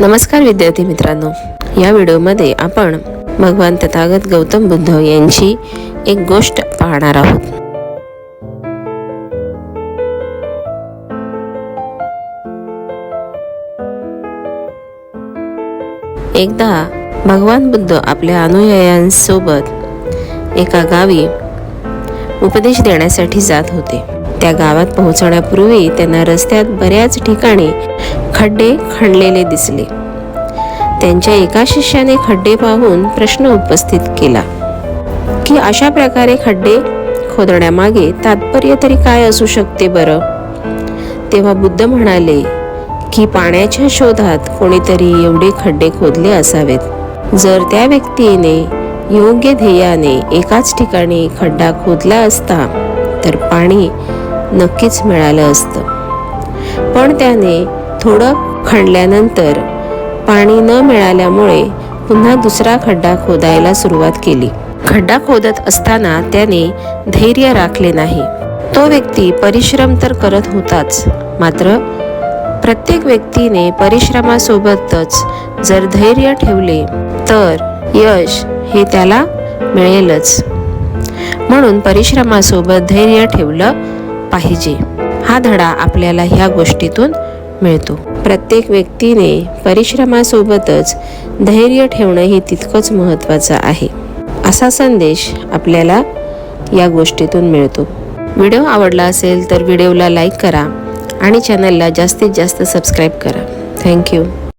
नमस्कार विद्यार्थी मित्रांनो. या व्हिडिओमध्ये आपण भगवान तथागत गौतम बुद्ध यांची एक गोष्ट पाहणार आहोत. एकदा भगवान बुद्ध आपल्या अनुयायांसोबत एका गावी उपदेश देण्यासाठी जात होते. त्या गावात पोहोचण्यापूर्वी त्यांना रस्त्यात बऱ्याच ठिकाणी खड्डे खणलेले दिसले. त्यांच्या एका शिष्याने खड्डे पाहून प्रश्न उपस्थित केला की अशा प्रकारे खड्डे खोदण्यामागे तात्पर्य तरी काय असू शकते बरं? तेव्हा बुद्ध म्हणाले की पाण्याच्या शोधात कोणीतरी एवढे खड्डे खोदले असावेत. जर त्या व्यक्तीने योग्य ध्येयाने एकाच ठिकाणी खड्डा खोदला असता तर पाणी नक्कीच मिळालं असतं. पण त्याने थोडं खणल्यानंतर पाणी न मिळाल्यामुळे पुन्हा दुसरा खड्डा खोदायला सुरुवात केली. खड्डा खोदत असताना त्याने धैर्य राखले नाही. तो व्यक्ती परिश्रम तर करत होताच मात्र प्रत्येक व्यक्तीने परिश्रमासोबतच जर धैर्य ठेवले तर यश हे त्याला मिळेलच. म्हणून परिश्रमासोबत धैर्य ठेवलं पाहिजे. हा धडा आपल्याला ह्या गोष्टीतून मिळतो. प्रत्येक व्यक्तीने परिश्रमासोबतच धैर्य ठेवणं हे तितकंच महत्त्वाचं आहे. असा संदेश आपल्याला या गोष्टीतून मिळतो. व्हिडिओ आवडला असेल तर व्हिडिओला लाईक करा आणि चॅनलला जास्तीत जास्त सबस्क्राईब करा. थँक्यू